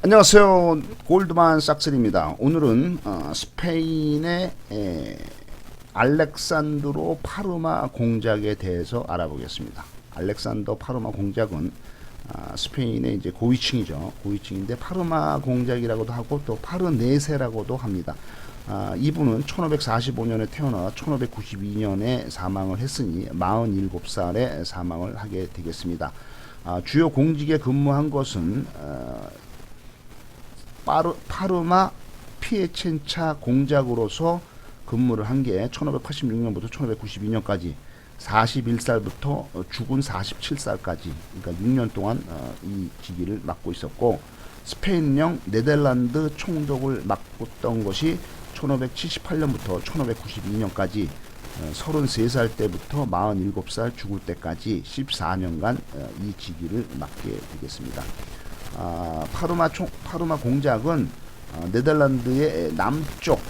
안녕하세요. 골드만 싹슬입니다. 오늘은 어, 스페인의 에, 알렉산드로 파르마 공작에 대해서 알아보겠습니다. 알렉산더 파르마 공작은 아, 스페인의 이제 고위층이죠. 고위층인데 파르마 공작이라고도 하고 또 파르네세라고도 합니다. 아, 이분은 1545년에 태어나 1592년에 사망을 했으니 47살에 사망을 하게 되겠습니다. 아, 주요 공직에 근무한 것은 어, 파르, 파르마 피에첸차 공작으로서 근무를 한 게 1586년부터 1592년까지 41살부터 죽은 47살까지 그러니까 6년 동안 어, 이 직위를 맡고 있었고 스페인령 네덜란드 총독을 맡았던 것이 1578년부터 1592년까지 33살 때부터 47살 죽을 때까지 14년간 어, 이 직위를 맡게 되겠습니다. 아, 파르마 총, 파르마 공작은 어, 네덜란드의 남쪽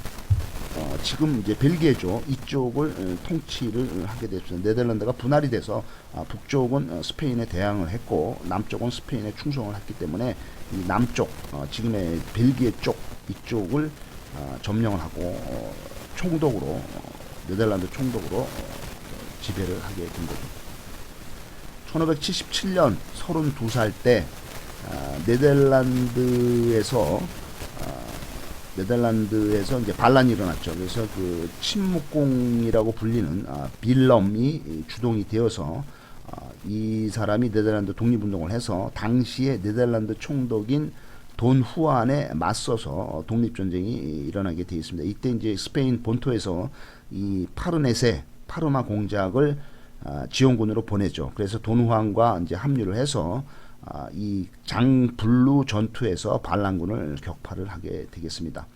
어, 지금 이제 벨기에죠 이쪽을 어, 통치를 하게 됐습니다. 네덜란드가 분할이 돼서 아, 북쪽은 어, 스페인에 대항을 했고 남쪽은 스페인에 충성을 했기 때문에 이 남쪽 어, 지금의 벨기에 쪽 이쪽을 어, 점령을 하고 어, 총독으로 어, 네덜란드 총독으로 어, 지배를 하게 된 거죠. 1577년 32살 때 아, 네덜란드에서 아, 네덜란드에서 이제 반란이 일어났죠. 그래서 그 침묵공이라고 불리는 아, 빌럼이 주동이 되어서 아, 이 사람이 네덜란드 독립운동을 해서 당시에 네덜란드 총독인 돈 후안에 맞서서 독립전쟁이 일어나게 되어 있습니다. 이때 이제 스페인 본토에서 이 파르네세 파르마 공작을 아, 지원군으로 보내죠. 그래서 돈 후안과 이제 합류를 해서 아, 이 장블루 전투에서 반란군을 격파를 하게 되겠습니다.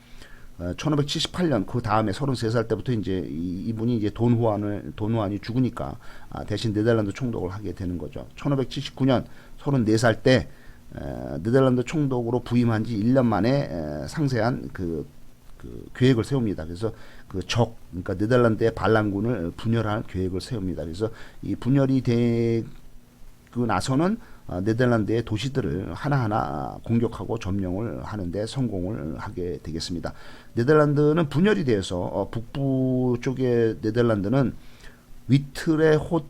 어, 1578년 그 다음에 33살 때부터 이제 이, 이분이 이제 돈 후안을 돈 후안이 죽으니까 아, 대신 네덜란드 총독을 하게 되는 거죠. 1579년 34살 때 에, 네덜란드 총독으로 부임한 지 1년 만에 에, 상세한 그, 그 계획을 세웁니다. 그래서 그 적, 그러니까 네덜란드의 반란군을 분열할 계획을 세웁니다. 그래서 이 분열이 되고 나서는 어, 네덜란드의 도시들을 하나하나 공격하고 점령을 하는데 성공을 하게 되겠습니다. 네덜란드는 분열이 되어서 어, 북부 쪽의 네덜란드는 위틀의 호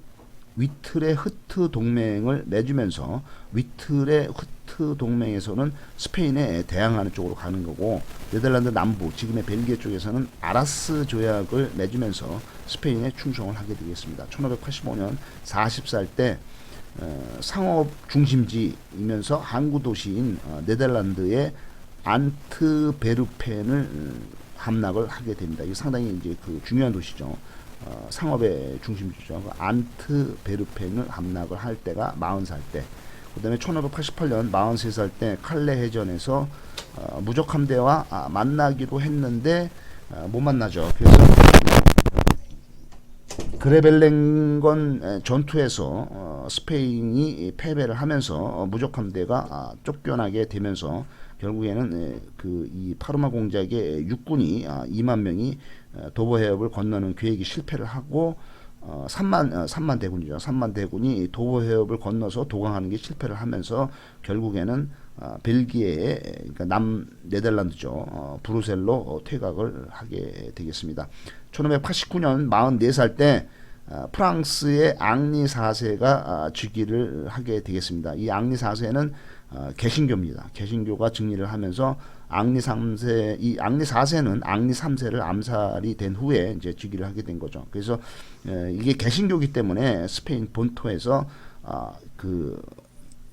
위틀의 흐트 동맹을 맺으면서 위틀의 흐트 동맹에서는 스페인에 대항하는 쪽으로 가는 거고 네덜란드 남부 지금의 벨기에 쪽에서는 아라스 조약을 맺으면서 스페인에 충성을 하게 되겠습니다. 1585년 40살 때 어, 상업 중심지이면서 항구 도시인 어, 네덜란드의 안트베르펜을 음, 함락을 하게 됩니다. 이게 상당히 이제 그 중요한 도시죠. 어, 상업의 중심지죠. 그 안트베르펜을 함락을 할 때가 40살 때. 그 다음에 1588년 43살 때 칼레 해전에서 어, 무적 함대와 아, 만나기로 했는데 어, 못 만나죠. 그래서 그레벨랭건 전투에서 어, 스페인이 패배를 하면서 어, 무적 함대가 아, 쫓겨나게 되면서 결국에는 그 이 파르마 공작의 육군이 아, 2만 명이 어, 도보 해협을 건너는 계획이 실패를 하고 어, 3만 어, 3만 대군이죠. 3만 대군이 도보 해협을 건너서 도강하는 게 실패를 하면서 결국에는 어, 벨기에의 그러니까 남 네덜란드죠. 어, 브루셀로 어, 퇴각을 하게 되겠습니다. 1589년 44살 때 어, 프랑스의 앙리 4세가 어, 즉위를 하게 되겠습니다. 이 앙리 4세는 어, 개신교입니다. 개신교가 증리를 하면서 앙리 3세 이 앙리 4세는 앙리 3세를 암살이 된 후에 이제 즉위를 하게 된 거죠. 그래서 에, 이게 개신교기 때문에 스페인 본토에서 어, 그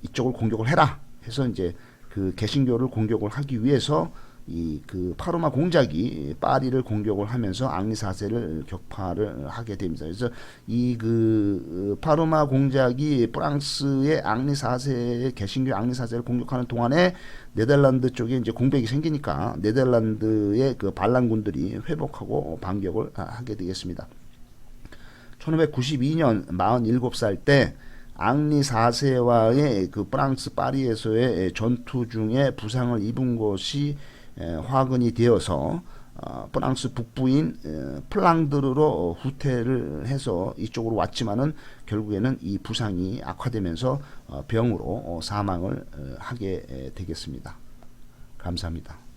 이쪽을 공격을 해라 해서 이제 그 개신교를 공격을 하기 위해서 이 그 파르마 공작이 파리를 공격을 하면서 앙리 4세를 격파를 하게 됩니다. 그래서 이 그 파르마 공작이 프랑스의 앙리 4세의 개신교 앙리 4세를 공격하는 동안에 네덜란드 쪽에 이제 공백이 생기니까 네덜란드의 그 반란군들이 회복하고 반격을 하게 되겠습니다. 1592년 47살 때 앙리 4세와의 그 프랑스 파리에서의 전투 중에 부상을 입은 것이 에, 화근이 되어서 어, 프랑스 북부인 에, 플랑드르로 후퇴를 해서 이쪽으로 왔지만은 결국에는 이 부상이 악화되면서 어, 병으로 어, 사망을 어, 하게 에, 되겠습니다. 감사합니다.